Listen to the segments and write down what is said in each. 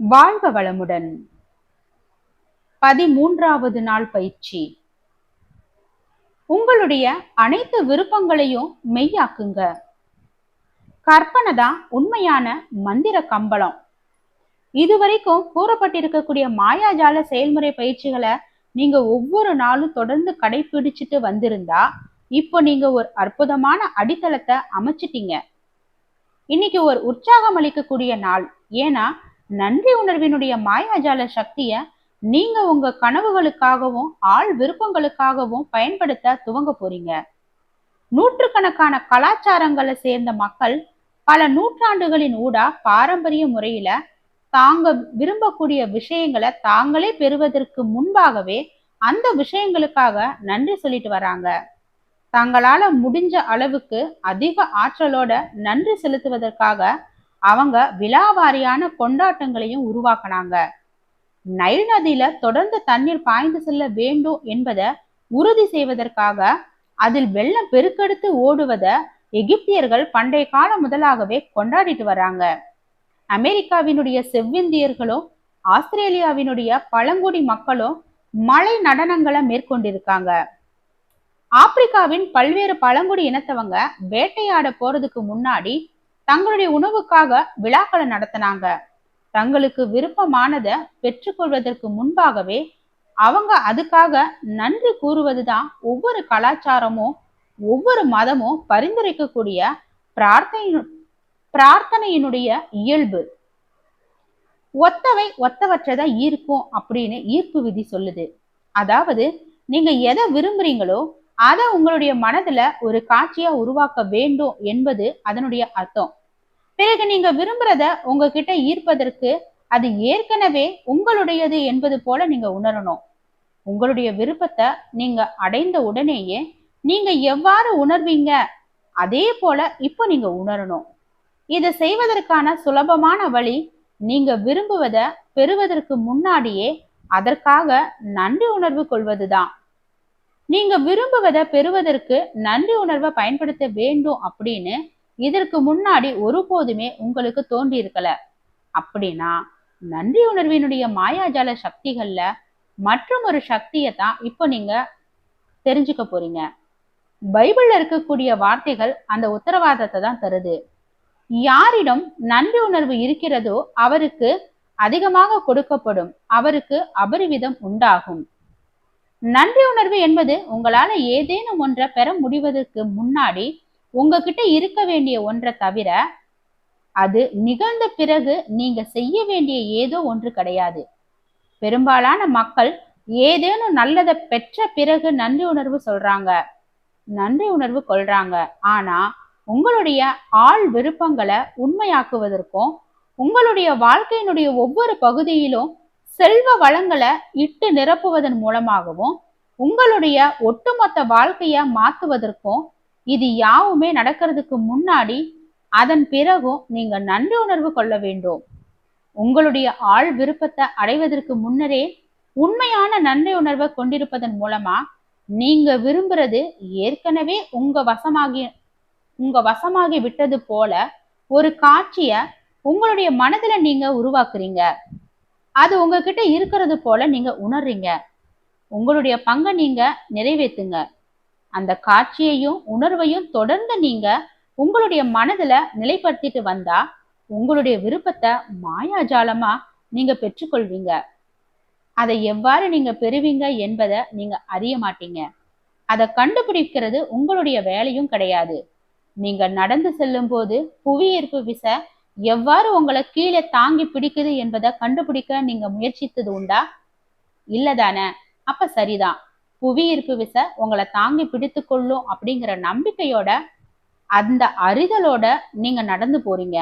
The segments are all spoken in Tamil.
வாழ்க வளமுடன். பதிமூன்றாவது நாள் பயிற்சி. உங்களுடைய அனைத்து விருப்பங்களையும் மெய்யாக்குங்க. கற்பனை தான் உண்மையான மந்திர கம்பளம். இதுவரைக்கும் கூறப்பட்டிருக்கக்கூடிய மாயாஜால செயல்முறை பயிற்சிகளை நீங்க ஒவ்வொரு நாளும் தொடர்ந்து கடைபிடிச்சிட்டு வந்திருந்தா இப்போ நீங்க ஒரு அற்புதமான அடித்தளத்தை அமைச்சிட்டீங்க. இன்னைக்கு ஒரு உற்சாகம் அளிக்கக்கூடிய நாள். ஏன்னா நன்றி உணர்வினுடைய மாயாஜால சக்திய நீங்க உங்க கனவுகளுக்காகவும் ஆள் விருப்பங்களுக்காகவும் பயன்படுத்த துவங்க போறீங்க. நூற்றுக்கணக்கான கலாச்சாரங்களை சேர்ந்த மக்கள் பல நூற்றாண்டுகளின் ஊடா பாரம்பரிய முறையில தாங்க விரும்பக்கூடிய விஷயங்களை தாங்களே பெறுவதற்கு முன்பாகவே அந்த விஷயங்களுக்காக நன்றி சொல்லிட்டு வராங்க. தங்களால முடிஞ்ச அளவுக்கு அதிக ஆற்றலோட நன்றி செலுத்துவதற்காக அவங்க விழாவாரியான கொண்டாட்டங்களையும் உருவாக்குனாங்க. நைல் நதியில தொடர்ந்து தண்ணீர் பாய்ந்து செல்ல வேண்டும் என்பதை உறுதி செய்வதற்காக அதில் வெள்ளம் பெருக்கெடுத்து ஓடுவத எகிப்தியர்கள் பண்டைய காலம் முதலாகவே கொண்டாடிட்டு வராங்க அமெரிக்காவினுடைய செவ்விந்தியர்களும் ஆஸ்திரேலியாவினுடைய பழங்குடி மக்களும் மலை நடனங்களை மேற்கொண்டிருக்காங்க. ஆப்பிரிக்காவின் பல்வேறு பழங்குடி இனத்தவங்க வேட்டையாட போறதுக்கு முன்னாடி தங்களுடைய உணவுக்காக விழாக்களை நடத்தினாங்க. தங்களுக்கு விருப்பமானதை பெற்றுக்கொள்வதற்கு முன்பாகவே அவங்க அதுக்காக நன்றி கூறுவதுதான் ஒவ்வொரு கலாச்சாரமும் ஒவ்வொரு மதமும் பரிந்துரைக்கக்கூடிய பிரார்த்தனை பிரார்த்தனையினுடைய இயல்பு. ஒத்தவை ஒத்தவற்றதை ஈர்க்கும் அப்படின்னு ஈர்ப்பு விதி சொல்லுது. அதாவது நீங்க எதை விரும்புறீங்களோ அதை உங்களுடைய மனதுல ஒரு காட்சியா உருவாக்க வேண்டும் என்பது அதனுடைய அர்த்தம். பிறகு நீங்க விரும்புறத உங்ககிட்ட ஈர்ப்பதற்கு அது ஏற்கனவே உங்களுடையது என்பது போல நீங்க உணரணும். உங்களுடைய விருப்பத்தை நீங்க அடைந்த உடனேயே நீங்க எவ்வாறு உணர்வீங்க? அதே போல இப்போ நீங்க உணரணும். இதை செய்வதற்கான சுலபமான வழி நீங்க விரும்புவத பெறுவதற்கு முன்னாடியே அதற்காக நன்றி உணர்வு கொள்வதுதான். நீங்க விரும்புவதை பெறுவதற்கு நன்றி உணர்வை பயன்படுத்த வேண்டும் அப்படின்னு இதற்கு முன்னாடி ஒருபோதுமே உங்களுக்கு தோன்றி இருக்கல. அப்படின்னா நன்றி உணர்வினுடைய மாயாஜால சக்திகள்ல மற்றும் ஒரு சக்தியை தான் இப்போ நீங்க தெரிஞ்சுக்க போறீங்க. பைபிள்ல இருக்கக்கூடிய வார்த்தைகள் அந்த உத்தரவாதத்தை தான் தருது. யாரிடம் நன்றி உணர்வு இருக்கிறதோ அவருக்கு அதிகமாக கொடுக்கப்படும். அவருக்கு அபரிவிதம் உண்டாகும். நன்றி உணர்வு என்பது உங்களால ஏதேனும் ஒன்றை பெற முடிவதற்கு முன்னாடி உங்ககிட்ட இருக்க வேண்டிய ஒன்றை தவிர அது நிகழ்ந்த பிறகு நீங்க செய்ய வேண்டிய ஏதோ ஒன்று கிடையாது. பெரும்பாலான மக்கள் ஏதேனும் நல்லதை பெற்ற பிறகு நன்றி உணர்வு சொல்றாங்க நன்றி உணர்வு கொள்றாங்க. ஆனா உங்களுடைய ஆள் விருப்பங்களை உண்மையாக்குவதற்கும் உங்களுடைய வாழ்க்கையினுடைய ஒவ்வொரு பகுதியிலும் செல்வ வளங்களை இட்டு நிரப்புவதன் மூலமாகவும் உங்களுடைய ஒட்டுமொத்த வாழ்க்கைய மாத்துவதற்கும் இது யாவுமே நடக்கிறதுக்கு முன்னாடி அதன் பிறகும் நீங்க நன்றி உணர்வு கொள்ள வேண்டும். உங்களுடைய ஆள் விருப்பத்தை அடைவதற்கு முன்னரே உண்மையான நன்றி உணர்வை கொண்டிருப்பதன் மூலமா நீங்க விரும்புறது ஏற்கனவே உங்க வசமாகி உங்க வசமாகி விட்டது போல ஒரு காட்சிய உங்களுடைய மனதுல நீங்க உருவாக்குறீங்க. அது உங்ககிட்ட இருக்கிறது போல நீங்க உணர்றீங்க. உங்களுடைய பங்கை நீங்க நிறைவேற்றுங்க அந்த காட்சியையும் உணர்வையும் தொடர்ந்து நீங்க உங்களுடைய மனதுல நிலைப்படுத்திட்டு வந்தா உங்களுடைய விருப்பத்தை மாயாஜாலமா நீங்க பெற்றுக்கொள்வீங்க. அதை எவ்வாறு நீங்க பெறுவீங்க என்பதை நீங்க அறிய மாட்டீங்க. அதை கண்டுபிடிக்கிறது உங்களுடைய வேலையும் கிடையாது. நீங்க நடந்து செல்லும் போது புவியீர்ப்பு விசை எவ்வாறு உங்களை கீழே தாங்கி பிடிக்குது என்பதை கண்டுபிடிக்க நீங்க முயற்சித்தது உண்டா? இல்லதானே அப்ப சரிதான். புவியீர்ப்பு விசை உங்களை தாங்கி பிடித்து கொள்ளும் அப்படிங்கிற நம்பிக்கையோட அந்த அறிதலோட நீங்க நடந்து போறீங்க.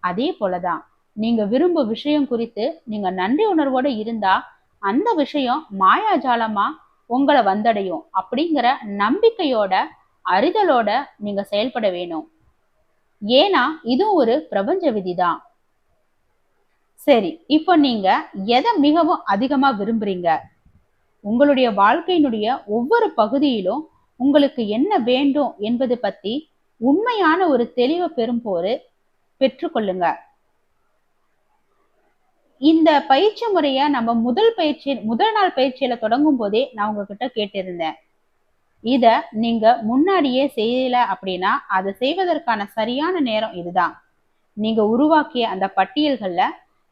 அதே போலதான் நீங்க விரும்பும் விஷயம் குறித்து நீங்க நன்றி உணர்வோட இருந்தா அந்த விஷயம் மாயாஜாலமா உங்களை வந்தடையும் அப்படிங்கிற நம்பிக்கையோட அறிதலோட நீங்க செயல்பட வேணும். ஏன்னா இதுவும் ஒரு பிரபஞ்ச விதிதான். சரி இப்போ நீங்க எதை மிகவும் அதிகமா விரும்புறீங்க? உங்களுடைய வாழ்க்கையினுடைய ஒவ்வொரு பகுதியிலும் உங்களுக்கு என்ன வேண்டும் என்பது பத்தி உண்மையான ஒரு தெளிவை பெறும் போது பெற்றுக்கொள்ளுங்க இந்த பயிற்சி முறைய நம்ம முதல் பயிற்சி முதல் நாள் பயிற்சியில தொடங்கும் போதே நான் உங்ககிட்ட கேட்டிருந்தேன். இத நீங்க முன்னாடியே செய்யல அப்படின்னா அதை செய்வதற்கான சரியான நேரம் இதுதான். நீங்க உருவாக்கிய அந்த பட்டியல்கள்ல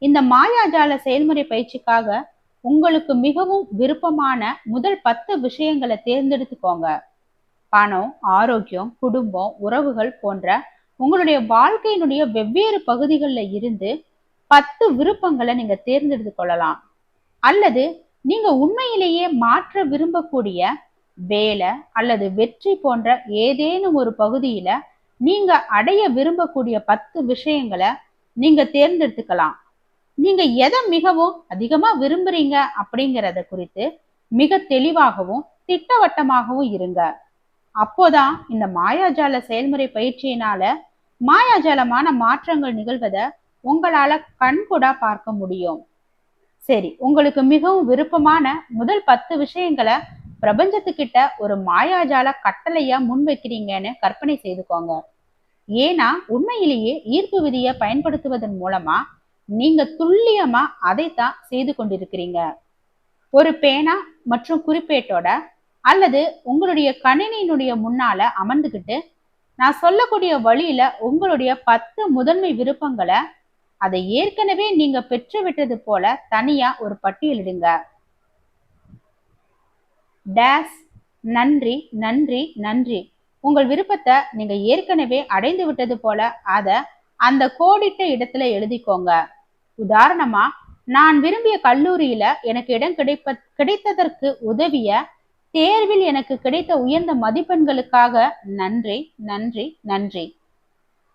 இந்த மாயாஜால செயல்முறை பயிற்சிக்காக உங்களுக்கு மிகவும் விருப்பமான முதல் பத்து விஷயங்களை தேர்ந்தெடுத்துக்கோங்க. பணம் ஆரோக்கியம் குடும்பம் உறவுகள் போன்ற உங்களுடைய வாழ்க்கையினுடைய வெவ்வேறு பகுதிகளில் இருந்து பத்து விருப்பங்களை நீங்க தேர்ந்தெடுத்து கொள்ளலாம். அல்லது நீங்க உண்மையிலேயே மாற்ற விரும்பக்கூடிய வேலை அல்லது வெற்றி போன்ற ஏதேனும் ஒரு பகுதியில நீங்க அடைய விரும்பக்கூடிய பத்து விஷயங்களை நீங்க தேர்ந்தெடுத்துக்கலாம். நீங்க எதை மிகவும் அதிகமா விரும்புறீங்க அப்படிங்கறத குறித்து மிக தெளிவாகவும் திட்டவட்டமாகவும் இருங்க. அப்போதான் இந்த மாயாஜால செயல்முறை பயிற்சியினால மாயாஜாலமான மாற்றங்கள் நிகழ்வதை உங்களால கண்கூடா பார்க்க முடியும். சரி உங்களுக்கு மிகவும் விருப்பமான முதல் பத்து விஷயங்களை பிரபஞ்சத்துக்கிட்ட ஒரு மாயாஜால கட்டளையா முன்வைக்கிறீங்கன்னு கற்பனை செய்துக்கோங்க. ஏன்னா உண்மையிலேயே ஈர்ப்பு விதியை பயன்படுத்துவதன் மூலமா நீங்க துல்லியமா அதைத்தான் செய்து கொண்டிருக்கிறீங்க. ஒரு பேனா மற்றும் குறிப்பேட்டோட அல்லது உங்களுடைய கணினியினுடைய முன்னால அமர்ந்துகிட்டு நான் சொல்லக்கூடிய வழியில உங்களுடைய பத்து முதன்மை விருப்பங்களை அதை ஏற்கனவே நீங்க பெற்று விட்டது போல தனியா ஒரு பட்டியலிடுங்க. டேஸ் நன்றி நன்றி நன்றி. உங்கள் விருப்பத்தை நீங்க ஏற்கனவே அடைந்து விட்டது போல அத அந்த கோடிட்ட இடத்துல எழுதிக்கோங்க. உதாரணமா நான் விரும்பிய கல்லூரியில எனக்கு இடம் கிடைப்ப கிடைத்ததற்கு உதவிய தேர்வில் எனக்கு கிடைத்த உயர்ந்த மதிப்பெண்களுக்காக நன்றி நன்றி நன்றி.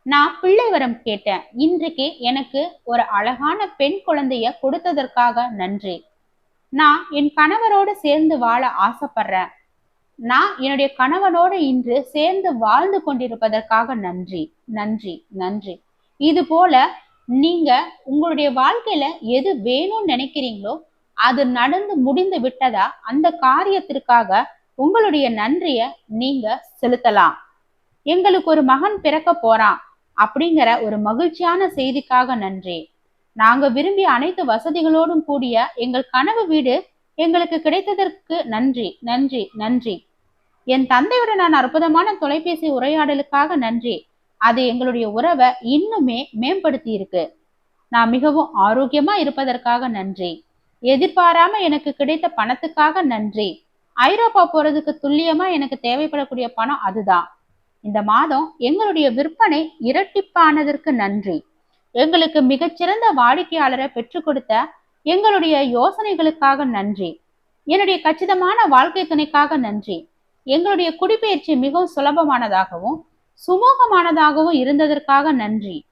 நான் பிள்ளை வரம் கேட்டேன். இன்றைக்கு எனக்கு ஒரு அழகான பெண் குழந்தைய கொடுத்ததற்காக நன்றி. நான் என் கணவரோடு சேர்ந்து வாழ ஆசைப்படுறேன். நான் என்னுடைய கணவனோடு இன்று சேர்ந்து வாழ்ந்து கொண்டிருப்பதற்காக நன்றி நன்றி நன்றி. இது போல நீங்க உங்களுடைய வாழ்க்கையில எது வேணும்னு நினைக்கிறீங்களோ அது நடந்து முடிந்து விட்டதா? அந்த காரியத்திற்காக உங்களுடைய நன்றிய நீங்க செலுத்தலாம். எங்களுக்கு ஒரு மகன் பிறக்க போறான் அப்படிங்கிற ஒரு மகிழ்ச்சியான செய்திக்காக நன்றி. நாங்க விரும்பிய அனைத்து வசதிகளோடும் கூடிய எங்கள் கனவு வீடு எங்களுக்கு கிடைத்ததற்கு நன்றி நன்றி நன்றி. என் தந்தையுடன் நான் அற்புதமான தொலைபேசி உரையாடலுக்காக நன்றி. அது எங்களுடைய உறவை இன்னுமே மேம்படுத்தி இருக்கு நான் மிகவும் ஆரோக்கியமா இருப்பதற்காக நன்றி. எதிர்பாராம எனக்கு கிடைத்த பணத்துக்காக நன்றி. ஐரோப்பா போறதுக்கு துல்லியமா எனக்கு தேவைப்படக்கூடிய பணம் அதுதான். இந்த மாதம் எங்களுடைய விற்பனை இரட்டிப்பானதற்கு நன்றி. எங்களுக்கு மிகச்சிறந்த வாடிக்கையாளரை பெற்றுக் கொடுத்த எங்களுடைய யோசனைகளுக்காக நன்றி. என்னுடைய கச்சிதமான வாழ்க்கை துணைக்காக நன்றி. எங்களுடைய குடிபெயர்ச்சி மிகவும் சுலபமானதாகவும் சுமூகமானதாகவும் இருந்ததற்காக நன்றி.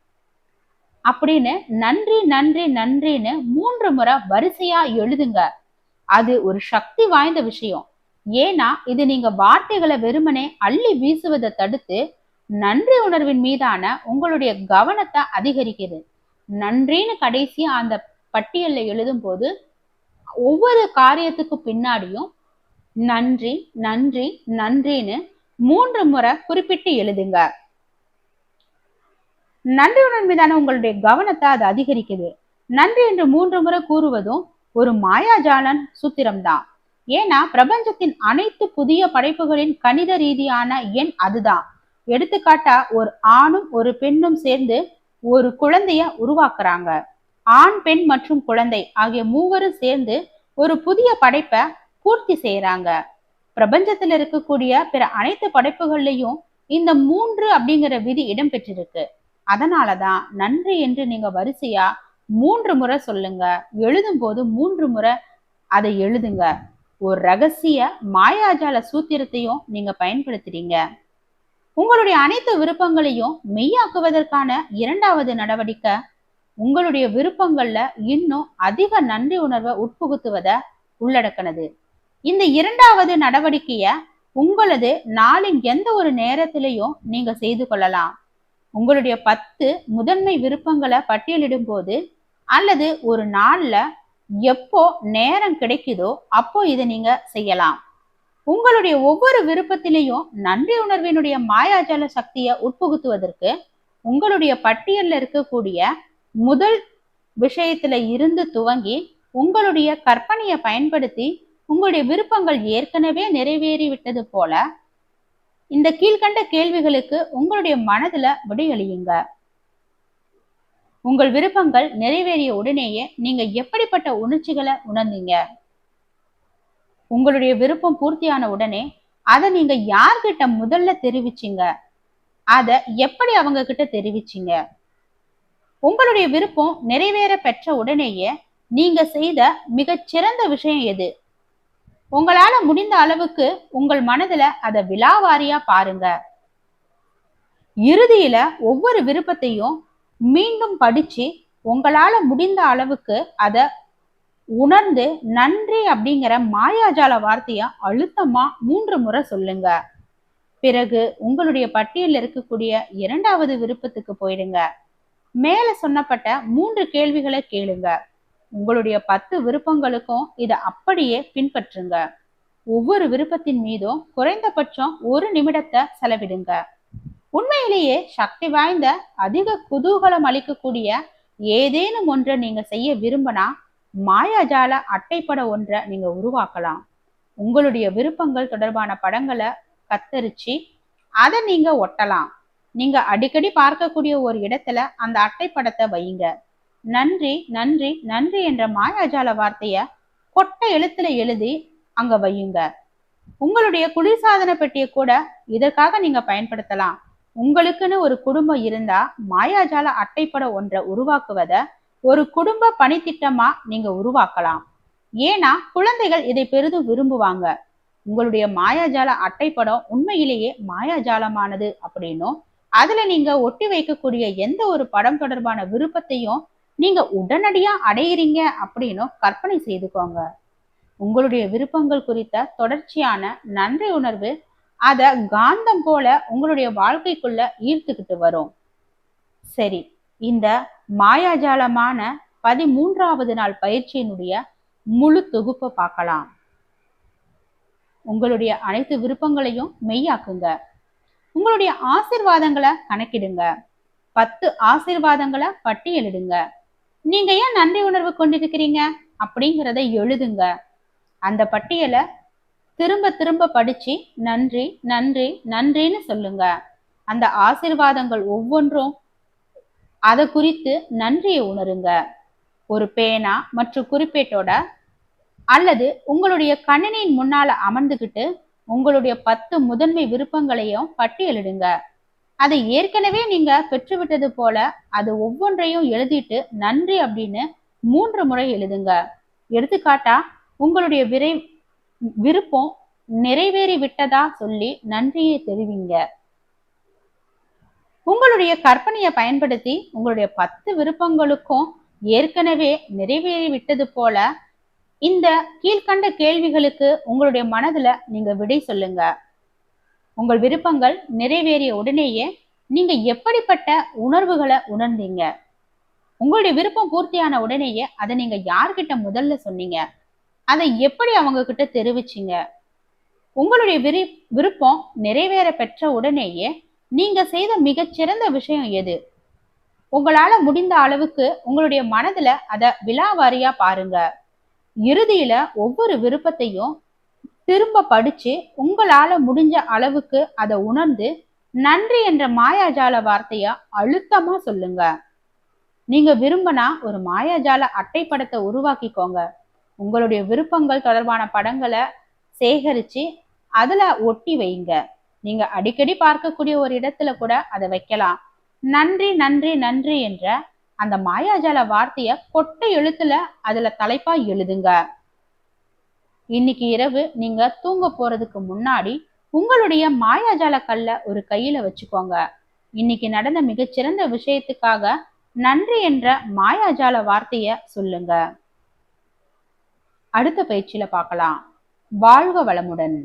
அப்படின்னு நன்றி நன்றி நன்றின்னு மூன்று முறை வரிசையா எழுதுங்க. அது ஒரு சக்தி வாய்ந்த விஷயம். ஏன்னா இது நீங்க வார்த்தைகளை வெறுமனே அள்ளி வீசுவதை தடுத்து நன்றி உணர்வின் மீதான உங்களுடைய கவனத்தை அதிகரிக்குது நன்றின்னு கடைசியா அந்த பட்டியல்ல எழுதும் போது ஒவ்வொரு காரியத்துக்கு பின்னாடியும் நன்றி நன்றி நன்றின்னு மூன்று முறை குறிப்பிட்டு எழுதுங்க. நன்றியுடன் மீதான உங்களுடைய கவனத்தை அது அதிகரிக்குது. நன்றி என்று மூன்று முறை கூறுவதும் ஒரு மாயாஜாலன் சூத்திரம்தான். ஏன்னா பிரபஞ்சத்தின் அனைத்து புதிய படைப்புகளின் கணித ரீதியான எண் அதுதான். எடுத்துக்காட்டா ஒரு ஆணும் ஒரு பெண்ணும் சேர்ந்து ஒரு குழந்தைய உருவாக்குறாங்க. ஆண் பெண் மற்றும் குழந்தை ஆகிய மூவரும் சேர்ந்து ஒரு புதிய படைப்பை பூர்த்தி செய்யறாங்க பிரபஞ்சத்துல இருக்கக்கூடிய பிற அனைத்து படைப்புகள்லையும் இந்த மூன்று அப்படிங்கிற விதி இடம்பெற்றிருக்கு. அதனாலதான் நன்றி என்று நீங்க வரிசையா மூன்று முறை சொல்லுங்க. எழுதும் போது மூன்று முறை அதை எழுதுங்க. ஒரு ரகசிய மாயாஜால சூத்திரத்தையும் நீங்க பயன்படுத்துறீங்க. உங்களுடைய அனைத்து விருப்பங்களையும் மெய்யாக்குவதற்கான இரண்டாவது நடவடிக்கை உங்களுடைய விருப்பங்கள்ல இன்னும் அதிக நன்றி உணர்வை உட்புகுத்துவத உள்ளடக்கினது. இந்த இரண்டாவது நடவடிக்கைய உங்களது நாளின் எந்த ஒரு நேரத்திலையும் நீங்க செய்து கொள்ளலாம். உங்களுடைய பத்து முதன்மை விருப்பங்களை பட்டியலிடும் போது அல்லது ஒரு நாள்ல எப்போ நேரம் கிடைக்குதோ அப்போ இதை நீங்க செய்யலாம். உங்களுடைய ஒவ்வொரு விருப்பத்திலையும் நன்றி உணர்வினுடைய மாயாஜால சக்தியை உட்புகுத்துவதற்கு உங்களுடைய பட்டியல்ல இருக்கக்கூடிய முதல் விஷயத்துல இருந்து துவங்கி உங்களுடைய கற்பனையை பயன்படுத்தி உங்களுடைய விருப்பங்கள் ஏற்கனவே நிறைவேறி விட்டது போல இந்த கீழ்கண்ட கேள்விகளுக்கு உங்களுடைய மனதுல விடையளியுங்க. உங்கள் விருப்பங்கள் நிறைவேறிய உடனேயே நீங்க எப்படிப்பட்ட உணர்ச்சிகளை உணர்ந்தீங்க? உங்களுடைய விருப்பம் பூர்த்தியான உடனே அதை நீங்க யார்கிட்ட முதல்ல தெரிவிச்சீங்க? அத எப்படி அவங்க கிட்ட தெரிவிச்சீங்க? உங்களுடைய விருப்பம் நிறைவேற பெற்ற உடனேயே நீங்க செய்த மிகச்சிறந்த விஷயம் எது? உங்களால முடிந்த அளவுக்கு உங்கள் மனதுல அத விழாவாரியா பாருங்க. இறுதியில ஒவ்வொரு விருப்பத்தையும் மீண்டும் படிச்சு உங்களால முடிந்த அளவுக்கு அத உணர்ந்து நன்றி அப்படிங்கிற மாயாஜால வார்த்தைய அழுத்தமா மூன்று முறை சொல்லுங்க. பிறகு உங்களுடைய பட்டியலில் இருக்கக்கூடிய இரண்டாவது விருப்பத்துக்கு போயிடுங்க. மேல சொன்னப்பட்ட மூன்று கேள்விகளை கேளுங்க. உங்களுடைய பத்து விருப்பங்களுக்கும் இதை அப்படியே பின்பற்றுங்க. ஒவ்வொரு விருப்பத்தின் மீதும் குறைந்தபட்சம் ஒரு நிமிடத்தை செலவிடுங்க. உண்மையிலேயே சக்தி வாய்ந்த அதிக குதூகலம் அளிக்கக்கூடிய ஏதேனும் ஒன்றை நீங்க செய்ய விரும்பினா மாயாஜால அட்டைப்பட ஒன்றை நீங்க உருவாக்கலாம். உங்களுடைய விருப்பங்கள் தொடர்பான படங்களை கத்தரிச்சு அதை நீங்க ஒட்டலாம். நீங்க அடிக்கடி பார்க்கக்கூடிய ஒரு இடத்துல அந்த அட்டைப்படத்தை வையுங்க. நன்றி நன்றி நன்றி என்ற மாயாஜால வார்த்தைய கொட்ட எழுத்துல எழுதி அங்க வையுங்க. உங்களுடைய குளிர்சாதன பெட்டியை கூட இதற்காக நீங்க பயன்படுத்தலாம். உங்களுக்குன்னு ஒரு குடும்பம் இருந்தா மாயாஜால அட்டைப்பட ஒன்றை உருவாக்குவதை ஒரு குடும்ப பணித்திட்டமா நீங்க உருவாக்கலாம். ஏன்னா குழந்தைகள் இதை பெரிதும் விரும்புவாங்க. உங்களுடைய மாயாஜால அட்டைப்படம் உண்மையிலேயே மாயாஜாலமானது அப்படின்னும் அதுல நீங்க ஒட்டி வைக்கக்கூடிய எந்த ஒரு படம் தொடர்பான விருப்பத்தையும் நீங்க உடனடியா அடையிறீங்க அப்படின்னும் கற்பனை செய்துக்கோங்க. உங்களுடைய விருப்பங்கள் குறித்த தொடர்ச்சியான நன்றி உணர்வு அத காந்தம் போல உங்களுடைய வாழ்க்கைக்குள்ள ஈர்த்துக்கிட்டு வரும். சரி இந்த மாயாஜாலமான பதிமூன்றாவது நாள் பயிற்சியினுடைய முழு தொகுப்பை பார்க்கலாம். உங்களுடைய அனைத்து விருப்பங்களையும் மெய்யாக்குங்க. உங்களுடைய ஆசிர்வாதங்களை கணக்கிடுங்க. பத்து ஆசிர்வாதங்களை பட்டியலிடுங்க. நீங்க ஏன் நன்றி உணர்வு கொண்டிருக்கிறீங்க? அப்படிங்கிறத எழுதுங்க. அந்த பட்டியலை திரும்ப திரும்ப படிச்சு நன்றி நன்றி நன்றின்னு சொல்லுங்க. அந்த ஆசிர்வாதங்கள் ஒவ்வொன்றும் அதை குறித்து நன்றியை உணருங்க. ஒரு பேனா மற்றும் குறிப்பேட்டோட அல்லது உங்களுடைய கணினியின் முன்னால அமர்ந்துகிட்டு உங்களுடைய பத்து முதன்மை விருப்பங்களையும் பட்டியலிடுங்க. அதை ஏற்கனவே நீங்க பெற்றுவிட்டது போல அது ஒவ்வொன்றையும் எழுதிட்டு நன்றி அப்படின்னு மூன்று முறை எழுதுங்க. எடுத்துக்காட்டா உங்களுடைய விரை விருப்பம் நிறைவேறி விட்டதா சொல்லி நன்றியை தெரிவிங்க. உங்களுடைய கற்பனையை பயன்படுத்தி உங்களுடைய பத்து விருப்பங்களுக்கும் ஏற்கனவே நிறைவேறி விட்டது போல இந்த கீழ்கண்ட கேள்விகளுக்கு உங்களுடைய மனதுல நீங்க விடை சொல்லுங்க. உங்கள் விருப்பங்கள் நிறைவேறிய உடனேயே நீங்க எப்படிப்பட்ட உணர்வுகளை உணர்ந்தீங்க? உங்களுடைய விருப்பம் பூர்த்தியான உடனேயே அதை நீங்க யார்கிட்ட முதல்ல சொன்னீங்க? அதை எப்படி அவங்க கிட்ட தெரிவிச்சீங்க? உங்களுடைய விரு விருப்பம் நிறைவேற பெற்ற உடனேயே நீங்க செய்த மிகச்சிறந்த விஷயம் எது? உங்களால முடிந்த அளவுக்கு உங்களுடைய மனதுல அத விழாவாரியா பாருங்க. இறுதியில ஒவ்வொரு விருப்பத்தையும் திரும்ப படிச்சு உங்களால முடிஞ்ச அளவுக்கு அதை உணர்ந்து நன்றி என்ற மாயாஜால வார்த்தைய அழுத்தமா சொல்லுங்க. நீங்க விரும்பினா ஒரு மாயாஜால அட்டைப்படத்தை உருவாக்கிக்கோங்க. உங்களுடைய விருப்பங்கள் தொடர்பான படங்களை சேகரிச்சு அதுல ஒட்டி வைங்க. நீங்க அடிக்கடி பார்க்கக்கூடிய ஒரு இடத்துல கூட அதை வைக்கலாம். நன்றி நன்றி நன்றி என்ற அந்த மாயாஜால வார்த்தைய கொட்டை எழுத்துல அதுல தலைப்பா எழுதுங்க. இன்னைக்கு இரவு நீங்க தூங்க போறதுக்கு முன்னாடி உங்களுடைய மாயாஜால கல்ல ஒரு கையில வச்சுக்கோங்க. இன்னைக்கு நடந்த மிகச்சிறந்த விஷயத்துக்காக நன்றி என்ற மாயாஜால வார்த்தைய சொல்லுங்க. அடுத்த பயிற்சியில பார்க்கலாம். வாழ்க வளமுடன்.